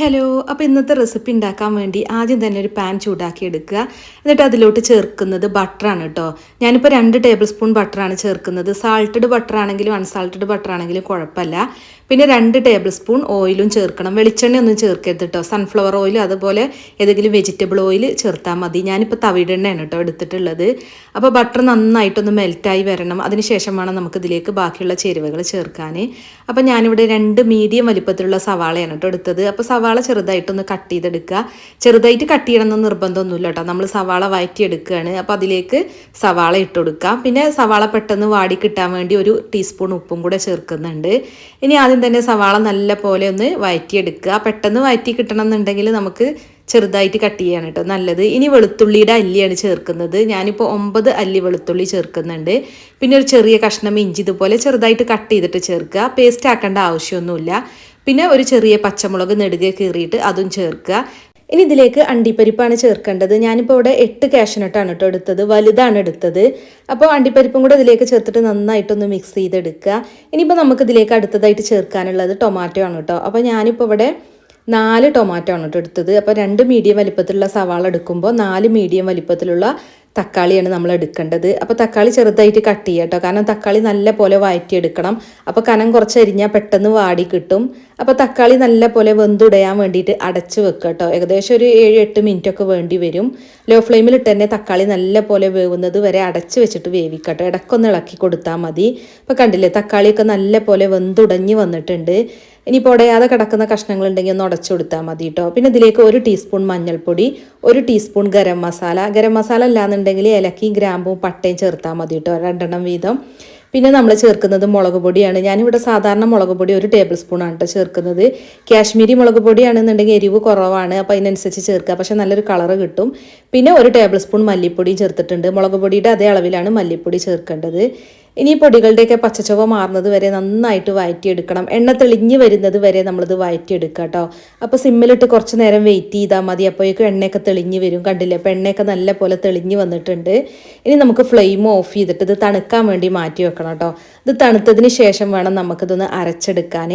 Hello അപ്പോൾ ഇന്നത്തെ recipe ഉണ്ടാക്കാൻ വേണ്ടി ആദ്യം തന്നെ ഒരു പാൻ ചൂടാക്കി എടുക്കുക എന്നിട്ട് അതിലോട്ട് ചേർക്കുന്നത് ബട്ടറാണ് കേട്ടോ ഞാനിപ്പോൾ രണ്ട് ടേബിൾ സ്പൂൺ ബട്ടറാണ് ചേർക്കുന്നത്. സാൾട്ടഡ് ബട്ടർ ആണെങ്കിലും അൺസാൾട്ടഡ് ബട്ടർ ആണെങ്കിലും കുഴപ്പമില്ല. പിന്നെ രണ്ട് ടേബിൾ സ്പൂൺ ഓയിലും ചേർക്കണം. വെളിച്ചെണ്ണ ഒന്നും ചേർക്കരുത് കേട്ടോ സൺഫ്ലവർ ഓയിൽ അതുപോലെ ഏതെങ്കിലും വെജിറ്റബിൾ ഓയിൽ ചേർത്താൽ മതി. ഞാനിപ്പോൾ തവിട് എണ്ണയാണ് കേട്ടോ എടുത്തിട്ടുള്ളത്. അപ്പോൾ ബട്ടർ നന്നായിട്ടൊന്ന് മെൽറ്റായി വരണം. അതിനുശേഷം വേണം നമുക്ക് ഇതിലേക്ക് ബാക്കിയുള്ള ചേരുവകൾ ചേർക്കാൻ അപ്പോൾ ഞാനിവിടെ രണ്ട് മീഡിയം വലിപ്പത്തിലുള്ള സവാളയാണ് കേട്ടോ എടുത്തത്. അപ്പോൾ സവാള ചെറുതായിട്ടൊന്ന് കട്ട് ചെയ്തെടുക്കുക. ചെറുതായിട്ട് കട്ട് ചെയ്യണമെന്ന് നിർബന്ധമൊന്നുമില്ല കേട്ടോ. നമ്മൾ സവാള വഴറ്റിയെടുക്കുകയാണ് അപ്പോൾ അതിലേക്ക് സവാള ഇട്ട് കൊടുക്കാം. പിന്നെ സവാള പെട്ടെന്ന് വാടി കിട്ടാൻ വേണ്ടി ഒരു ടീസ്പൂൺ ഉപ്പും കൂടെ ചേർക്കുന്നുണ്ട്. ഇനി ആദ്യം തന്നെ സവാള നല്ല പോലെ ഒന്ന് വഴറ്റിയെടുക്കുക പെട്ടെന്ന് വഴറ്റി കിട്ടണം എന്നുണ്ടെങ്കിൽ നമുക്ക് ചെറുതായിട്ട് കട്ട് ചെയ്യാണ് കേട്ടോ നല്ലത്. ഇനി വെളുത്തുള്ളിയുടെ അല്ലിയാണ് ചേർക്കുന്നത്. ഞാനിപ്പോൾ ഒമ്പത് അല്ലി വെളുത്തുള്ളി ചേർക്കുന്നുണ്ട്. പിന്നെ ഒരു ചെറിയ കഷ്ണം ഇഞ്ചി ഇതുപോലെ ചെറുതായിട്ട് കട്ട് ചെയ്തിട്ട് ചേർക്കുക. പേസ്റ്റ് ആക്കേണ്ട ആവശ്യമൊന്നുമില്ല. പിന്നെ ഒരു ചെറിയ പച്ചമുളക് നെടുകെ കീറിയിട്ട് അതും ചേർക്കുക. ഇനി ഇതിലേക്ക് അണ്ടിപ്പരിപ്പാണ് ചേർക്കേണ്ടത്. ഞാനിപ്പോൾ ഇവിടെ എട്ട് കാഷ്യനട്ടാണ് കേട്ടോ എടുത്തത്. വലുതാണ് എടുത്തത്. അപ്പോൾ അണ്ടിപ്പരിപ്പും കൂടെ ഇതിലേക്ക് ചേർത്തിട്ട് നന്നായിട്ടൊന്ന് മിക്സ് ചെയ്തെടുക്കുക. ഇനിയിപ്പോൾ നമുക്ക് ഇതിലേക്ക് അടുത്തതായിട്ട് ചേർക്കാനുള്ളത് ടൊമാറ്റോ ആണ് കേട്ടോ അപ്പോൾ ഞാനിപ്പോൾ ഇവിടെ നാല് ടൊമാറ്റോ ആണ് കേട്ടോ എടുത്തത്. അപ്പോൾ രണ്ട് മീഡിയം വലിപ്പത്തിലുള്ള സവാള എടുക്കുമ്പോൾ നാല് മീഡിയം വലിപ്പത്തിലുള്ള തക്കാളിയാണ് നമ്മൾ എടുക്കേണ്ടത്. അപ്പോൾ തക്കാളി ചെറുതായിട്ട് കട്ട് ചെയ്യുക കേട്ടോ കാരണം തക്കാളി നല്ല പോലെ വഴറ്റിയെടുക്കണം അപ്പോൾ കനം കുറച്ച് അരിഞ്ഞാൽ പെട്ടെന്ന് വാടി കിട്ടും. അപ്പോൾ തക്കാളി നല്ല പോലെ വെന്തുടയാൻ വേണ്ടിയിട്ട് അടച്ച് വെക്കുക കേട്ടോ ഏകദേശം ഒരു ഏഴ് എട്ട് മിനിറ്റൊക്കെ വേണ്ടി വരും. ലോ ഫ്ലെയിമിൽ ഇട്ട് തന്നെ തക്കാളി നല്ല പോലെ വേവുന്നത് വരെ അടച്ച് വെച്ചിട്ട് വേവിക്കട്ടോ ഇടക്കൊന്ന് ഇളക്കി കൊടുത്താൽ മതി. അപ്പോൾ കണ്ടില്ലേ തക്കാളിയൊക്കെ നല്ല പോലെ വെന്തുടഞ്ഞ് വന്നിട്ടുണ്ട്. ഇനിയിപ്പോൾ ഉടയാതെ കിടക്കുന്ന കഷ്ണങ്ങൾ ഉണ്ടെങ്കിൽ ഒന്ന് ഉടച്ചു കൊടുത്താൽ മതി കേട്ടോ പിന്നെ ഇതിലേക്ക് ഒരു ടീസ്പൂൺ മഞ്ഞൾപ്പൊടി ഒരു ടീസ്പൂൺ ഗരം മസാല. ഗരം മസാല അല്ലാന്നുണ്ടെങ്കിൽ ഇലക്കിയും ഗ്രാമ്പും പട്ടയും ചേർത്താൽ മതി കേട്ടോ രണ്ടെണ്ണം വീതം. പിന്നെ നമ്മൾ ചേർക്കുന്നത് മുളക് പൊടിയാണ്. ഞാനിവിടെ സാധാരണ മുളക് പൊടി ഒരു ടേബിൾ സ്പൂൺ ആണ് കേട്ടോ ചേർക്കുന്നത്. കാശ്മീരി മുളക് പൊടിയാണെന്നുണ്ടെങ്കിൽ എരിവ് കുറവാണ് അപ്പോൾ അതിനനുസരിച്ച് ചേർക്കുക. പക്ഷേ നല്ലൊരു കളർ കിട്ടും. പിന്നെ ഒരു ടേബിൾ സ്പൂൺ മല്ലിപ്പൊടിയും ചേർത്തിട്ടുണ്ട്. മുളക് പൊടിയുടെ അതേ അളവിലാണ് മല്ലിപ്പൊടി ചേർക്കേണ്ടത്. ഇനി പൊടികളുടെയൊക്കെ പച്ചച്ചുവ മാറുന്നത് വരെ നന്നായിട്ട് വഴറ്റിയെടുക്കണം എണ്ണ തെളിഞ്ഞ് വരുന്നത് വരെ നമ്മളിത് വഴറ്റിയെടുക്കുക കേട്ടോ. അപ്പോൾ സിമ്മിലിട്ട് കുറച്ച് നേരം വെയിറ്റ് ചെയ്താൽ മതി. അപ്പോഴേക്കും എണ്ണയൊക്കെ തെളിഞ്ഞ് വരും. കണ്ടില്ലേ? അപ്പോൾ എണ്ണയൊക്കെ നല്ല പോലെ തെളിഞ്ഞ് വന്നിട്ടുണ്ട്. ഇനി നമുക്ക് ഫ്ലെയിം ഓഫ് ചെയ്തിട്ട് ഇത് തണുക്കാൻ വേണ്ടി മാറ്റി വെക്കണം കേട്ടോ. ഇത് തണുത്തതിന് ശേഷം വേണം നമുക്കിതൊന്ന് അരച്ചെടുക്കാൻ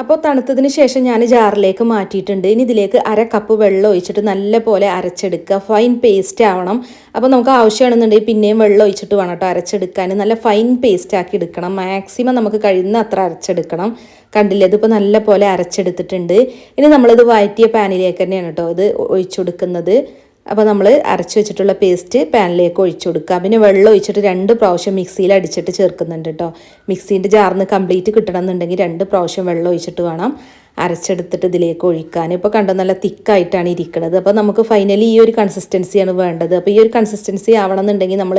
അപ്പോൾ തണുത്തതിന് ശേഷം ഞാൻ ജാറിലേക്ക് മാറ്റിയിട്ടുണ്ട്. ഇനി ഇതിലേക്ക് അര കപ്പ് വെള്ളം ഒഴിച്ചിട്ട് നല്ലപോലെ അരച്ചെടുക്കുക. ഫൈൻ പേസ്റ്റ് ആവണം. അപ്പോൾ നമുക്ക് ആവശ്യമാണെന്നുണ്ടെങ്കിൽ പിന്നെയും വെള്ളം ഒഴിച്ചിട്ട് വേണം കേട്ടോ അരച്ചെടുക്കാൻ. നല്ല ഫൈൻ പേസ്റ്റ് ആക്കി എടുക്കണം. മാക്സിമം നമുക്ക് കഴിയുന്ന അത്ര അരച്ചെടുക്കണം. കണ്ടില്ലേ? ഇതിപ്പോൾ നല്ല പോലെ അരച്ചെടുത്തിട്ടുണ്ട്. ഇനി നമ്മളിത് വഴറ്റിയ പാനിലേക്ക് തന്നെയാണ് കേട്ടോ ഇത് ഒഴിച്ചു കൊടുക്കുന്നത്. അപ്പോൾ നമ്മൾ അരച്ച് വെച്ചിട്ടുള്ള പേസ്റ്റ് പാനിലേക്ക് ഒഴിച്ചു കൊടുക്കുക പിന്നെ വെള്ളം ഒഴിച്ചിട്ട് രണ്ട് പ്രാവശ്യം മിക്സിയിൽ അടിച്ചിട്ട് ചേർക്കുന്നുണ്ട് കേട്ടോ മിക്സീന്റെ ജാറിന് കംപ്ലീറ്റ് കിട്ടണം എന്നുണ്ടെങ്കിൽ രണ്ട് പ്രാവശ്യം വെള്ളം ഒഴിച്ചിട്ട് വേണം. അരച്ചെടുത്തിട്ട് ഇതിലേക്ക് ഒഴിക്കാൻ. ഇപ്പോൾ കണ്ടോ നല്ല തിക്കായിട്ടാണ് ഇരിക്കുന്നത് അപ്പോൾ നമുക്ക് ഫൈനലി ഈ ഒരു കൺസിസ്റ്റൻസിയാണ് വേണ്ടത്. അപ്പോൾ ഈ ഒരു കൺസിസ്റ്റൻസി ആവണം എന്നുണ്ടെങ്കിൽ നമ്മൾ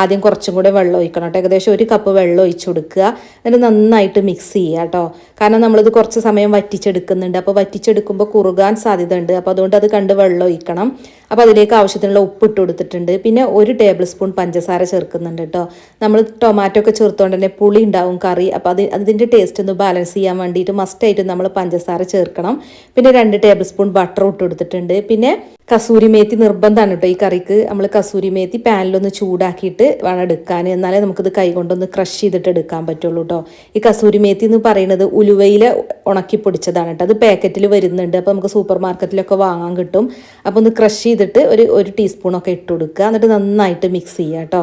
ആദ്യം കുറച്ചും കൂടെ വെള്ളം ഒഴിക്കണം കേട്ടോ. ഏകദേശം ഒരു കപ്പ് വെള്ളം ഒഴിച്ചു കൊടുക്കുക. എന്നിട്ട് നന്നായിട്ട് മിക്സ് ചെയ്യുക കേട്ടോ. കാരണം നമ്മളിത് കുറച്ച് സമയം വറ്റിച്ചെടുക്കുന്നുണ്ട്. അപ്പോൾ വറ്റിച്ചെടുക്കുമ്പോൾ കുറുകാൻ സാധ്യത ഉണ്ട് അപ്പോൾ അതുകൊണ്ട് അത് കണ്ട് വെള്ളം ഒഴിക്കണം. അപ്പോൾ അതിലേക്ക് ആവശ്യത്തിനുള്ള ഉപ്പ് ഇട്ട് കൊടുത്തിട്ടുണ്ട്. പിന്നെ ഒരു ടേബിൾ സ്പൂൺ പഞ്ചസാര ചേർക്കുന്നുണ്ട് കേട്ടോ. നമ്മൾ ടൊമാറ്റോ ഒക്കെ ചേർത്തുകൊണ്ട് തന്നെ പുളി ഉണ്ടാവും കറി. അപ്പോൾ അത് അതിന്റെ ടേസ്റ്റ് ഒന്ന് ബാലൻസ് ചെയ്യാൻ വേണ്ടിയിട്ട് മസ്റ്റായിട്ട് നമ്മൾ പഞ്ചസാര ചേർക്കണം. പിന്നെ രണ്ട് ടേബിൾ സ്പൂൺ ബട്ടർ ഇട്ട് കൊടുത്തിട്ടുണ്ട് പിന്നെ കസൂരി മേത്തി നിർബന്ധമാണ് കേട്ടോ ഈ കറിക്ക്. നമ്മൾ കസൂരി മേത്തി പാനിലൊന്ന് ചൂടാക്കിയിട്ട് വേണം എടുക്കാൻ എന്നാലേ നമുക്കിത് കൈ കൊണ്ടൊന്ന് ക്രഷ് ചെയ്തിട്ട് എടുക്കാൻ പറ്റുള്ളൂ കേട്ടോ ഈ കസൂരി മേത്തി എന്ന് പറയുന്നത് ഉലുവയിൽ ഉണക്കി പൊടിച്ചതാണ് കേട്ടോ അത് പാക്കറ്റിൽ വരുന്നുണ്ട്. അപ്പോൾ നമുക്ക് സൂപ്പർ മാർക്കറ്റിലൊക്കെ വാങ്ങാൻ കിട്ടും. അപ്പോൾ ഒന്ന് ക്രഷ് ചെയ്തിട്ട് ഒരു ഒരു ടീസ്പൂണൊക്കെ ഇട്ട് കൊടുക്കുക. എന്നിട്ട് നന്നായിട്ട് മിക്സ് ചെയ്യുക കേട്ടോ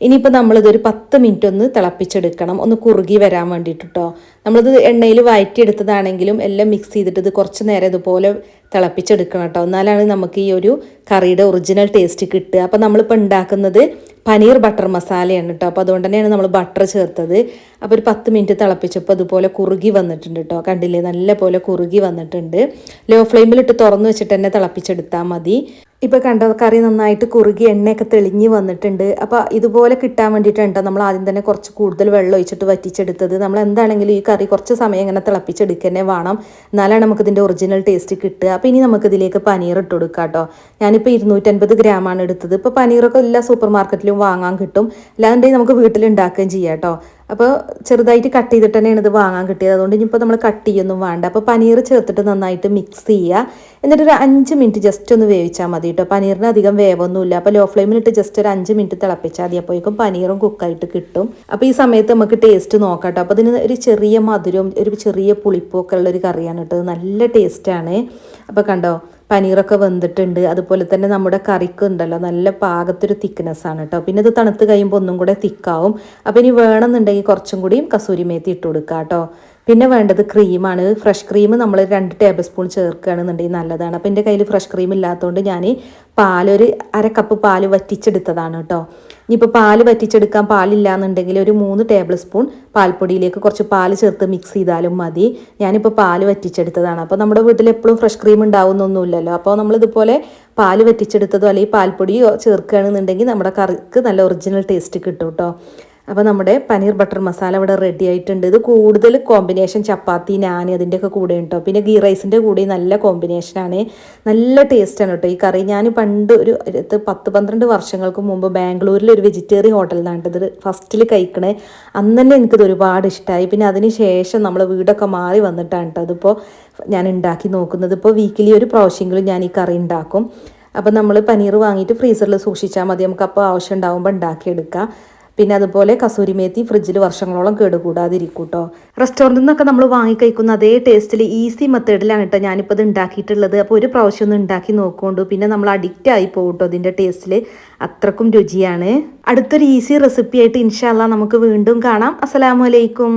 ഇനിയിപ്പോൾ നമ്മളിതൊരു പത്ത് മിനിറ്റ് ഒന്ന് തിളപ്പിച്ചെടുക്കണം. ഒന്ന് കുറുകി വരാൻ വേണ്ടിയിട്ട് കേട്ടോ നമ്മളിത് എണ്ണയിൽ വഴറ്റിയെടുത്തതാണെങ്കിലും എല്ലാം മിക്സ് ചെയ്തിട്ട് ഇത് കുറച്ച് നേരം ഇതുപോലെ തിളപ്പിച്ചെടുക്കണം കേട്ടോ. എന്നാലാണ് നമുക്ക് ഈ ഒരു കറിയുടെ ഒറിജിനൽ ടേസ്റ്റ് കിട്ടുക. അപ്പോൾ നമ്മളിപ്പോൾ ഉണ്ടാക്കുന്നത് പനീർ ബട്ടർ മസാലയാണ് കേട്ടോ. അപ്പോൾ അതുകൊണ്ട് തന്നെയാണ് നമ്മൾ ബട്ടർ ചേർത്തത്. അപ്പോൾ ഒരു പത്ത് മിനിറ്റ് തിളപ്പിച്ചപ്പോൾ അതുപോലെ കുറുകി വന്നിട്ടുണ്ട് കേട്ടോ. കണ്ടില്ലേ? നല്ല പോലെ കുറുകി വന്നിട്ടുണ്ട്. ലോ ഫ്ലെയിമിലിട്ട് തുറന്നു വെച്ചിട്ട് തന്നെ തിളപ്പിച്ചെടുത്താൽ മതി. ഇപ്പോൾ കണ്ട? കറി നന്നായിട്ട് കുറുകി എണ്ണയൊക്കെ തെളിഞ്ഞ് വന്നിട്ടുണ്ട്. അപ്പോൾ ഇതുപോലെ കിട്ടാൻ വേണ്ടിയിട്ടാണ് നമ്മൾ ആദ്യം തന്നെ കുറച്ച് കൂടുതൽ വെള്ളം ഒഴിച്ചിട്ട് വറ്റിച്ചെടുത്തത്. നമ്മൾ എന്താണെങ്കിലും ഈ കറി കുറച്ച് സമയം ഇങ്ങനെ തിളപ്പിച്ചെടുക്കുക തന്നെ വേണം. എന്നാലാണ് നമുക്ക് ഇതിന്റെ ഒറിജിനൽ ടേസ്റ്റ് കിട്ടുക. അപ്പോൾ ഇനി നമുക്കിതിലേക്ക് പനീർ ഇട്ട് കൊടുക്കാം കേട്ടോ ഞാനിപ്പോൾ ഇരുന്നൂറ്റൻപത് ഗ്രാമാണ് എടുത്തത്. ഇപ്പോൾ പനീറൊക്കെ എല്ലാ സൂപ്പർ മാർക്കറ്റിലും വാങ്ങാൻ കിട്ടും. അല്ലാന്നുണ്ടെങ്കിൽ നമുക്ക് വീട്ടിൽ ഉണ്ടാക്കുകയും ചെയ്യാം കേട്ടോ. അപ്പോൾ ചെറുതായിട്ട് കട്ട് ചെയ്തിട്ട് തന്നെയാണ് ഇത് വാങ്ങാൻ കിട്ടിയത്. അതുകൊണ്ട് ഇനിയിപ്പോൾ നമ്മൾ കട്ട് ചെയ്യൊന്നും വേണ്ട. അപ്പോൾ പനീർ ചേർത്തിട്ട് നന്നായിട്ട് മിക്സ് ചെയ്യുക എന്നിട്ട് ഒരു അഞ്ച് മിനിറ്റ് ജസ്റ്റ് ഒന്ന് വേവിച്ചാൽ മതി കേട്ടോ പനീറിന് അധികം വേവൊന്നുമില്ല. അപ്പോൾ ലോ ഫ്ലെയിമിലിട്ട് ജസ്റ്റ് ഒരു അഞ്ച് മിനിറ്റ് തിളപ്പിച്ചാൽ മതി. അപ്പോഴേക്കും പനീറും കുക്കായിട്ട് കിട്ടും. അപ്പോൾ ഈ സമയത്ത് നമുക്ക് ടേസ്റ്റ് നോക്കാം കേട്ടോ അപ്പോൾ ഇതിന് ഒരു ചെറിയ മധുരവും ഒരു ചെറിയ പുളിപ്പും ഒക്കെ ഉള്ളൊരു കറിയാണ് കേട്ടോ നല്ല ടേസ്റ്റാണ് അപ്പോൾ കണ്ടോ? പനീറൊക്കെ വെന്തിട്ടുണ്ട്. അതുപോലെ തന്നെ നമ്മുടെ കറിക്ക് ഉണ്ടല്ലോ നല്ല പാകത്തൊരു തിക്നെസ് ആണ് കേട്ടോ പിന്നെ ഇത് തണുത്ത് കഴിയുമ്പോൾ ഒന്നും കൂടെ തിക്കാവും അപ്പോൾ ഇനി വേണമെന്നുണ്ടെങ്കിൽ കുറച്ചും കൂടിയും കസൂരി മേത്തി ഇട്ട് കൊടുക്കുക കേട്ടോ പിന്നെ വേണ്ടത് ക്രീമാണ് ഫ്രഷ് ക്രീം നമ്മൾ രണ്ട് ടേബിൾ സ്പൂൺ ചേർക്കുകയാണെന്നുണ്ടെങ്കിൽ നല്ലതാണ്. അപ്പോൾ എന്റെ കയ്യിൽ ഫ്രഷ് ക്രീം ഇല്ലാത്തതുകൊണ്ട് ഞാൻ പാലൊരു അര കപ്പ് പാൽ വറ്റിച്ചെടുത്തതാണ് കേട്ടോ ഇനിയിപ്പോൾ പാൽ വറ്റിച്ചെടുക്കാൻ പാലില്ല എന്നുണ്ടെങ്കിൽ ഒരു മൂന്ന് ടേബിൾ സ്പൂൺ പാൽപ്പൊടിയിലേക്ക് കുറച്ച് പാൽ ചേർത്ത് മിക്സ് ചെയ്താലും മതി. ഞാനിപ്പോൾ പാൽ വറ്റിച്ചെടുത്തതാണ്. അപ്പോൾ നമ്മുടെ വീട്ടിൽ എപ്പോഴും ഫ്രഷ് ക്രീം ഉണ്ടാവുന്നൊന്നുമില്ലല്ലോ. അപ്പോൾ നമ്മളിതുപോലെ പാൽ വറ്റിച്ചെടുത്തതോ അല്ലെങ്കിൽ പാൽപ്പൊടിയോ ചേർക്കുകയാണെന്നുണ്ടെങ്കിൽ നമ്മുടെ കറിക്ക് നല്ല ഒറിജിനൽ ടേസ്റ്റ് കിട്ടും കേട്ടോ അപ്പോൾ നമ്മുടെ പനീർ ബട്ടർ മസാല ഇവിടെ റെഡി ആയിട്ടുണ്ട്. ഇത് കൂടുതൽ കോമ്പിനേഷൻ ചപ്പാത്തി നാൻ അതിന്റെയൊക്കെ കൂടെ കേട്ടോ പിന്നെ ഗീ റൈസിന്റെ കൂടെ നല്ല കോമ്പിനേഷനാണ് നല്ല ടേസ്റ്റാണ് കേട്ടോ. ഈ കറി ഞാൻ പണ്ട് ഒരു പത്ത് പന്ത്രണ്ട് വർഷങ്ങൾക്ക് മുമ്പ് ബാംഗ്ലൂരിൽ ഒരു വെജിറ്റേറിയൻ ഹോട്ടലിൽ നിന്നാണ് ഇത് ഫസ്റ്റിൽ കഴിക്കണേ. അന്ന് തന്നെ എനിക്കിത് ഒരുപാട് ഇഷ്ടമായി പിന്നെ അതിന് ശേഷം നമ്മൾ വീടൊക്കെ മാറി വന്നിട്ടാണ് കേട്ടോ അതിപ്പോൾ ഞാൻ ഉണ്ടാക്കി നോക്കുന്നത്. ഇപ്പോൾ വീക്കിലി ഒരു പ്രാവശ്യമെങ്കിലും ഞാൻ ഈ കറി ഉണ്ടാക്കും. അപ്പം നമ്മൾ പനീർ വാങ്ങിയിട്ട് ഫ്രീസറിൽ സൂക്ഷിച്ചാൽ മതി. നമുക്ക് അപ്പോൾ ആവശ്യം ഉണ്ടാകുമ്പോൾ ഉണ്ടാക്കിയെടുക്കാം. പിന്നെ അതുപോലെ കസൂരി മേത്തി ഫ്രിഡ്ജിൽ വർഷങ്ങളോളം കേടുകൂടാതിരിക്കും കേട്ടോ റെസ്റ്റോറന്റിൽ നിന്നൊക്കെ നമ്മൾ വാങ്ങിക്കഴിക്കുന്ന അതേ ടേസ്റ്റിൽ ഈസി മെത്തേഡിലാണ് കേട്ടോ ഞാനിപ്പോൾ ഇത് ഉണ്ടാക്കിയിട്ടുള്ളത് അപ്പോൾ ഒരു പ്രാവശ്യം ഒന്ന് ഉണ്ടാക്കി നോക്കുകൊണ്ടു. പിന്നെ നമ്മൾ അഡിക്റ്റ് ആയി പോകും ഇതിന്റെ ടേസ്റ്റിൽ അത്രക്കും രുചിയാണ്. അടുത്തൊരു ഈസി റെസിപ്പി ആയിട്ട് ഇൻഷാല്ല നമുക്ക് വീണ്ടും കാണാം. അസ്സലാമലൈക്കും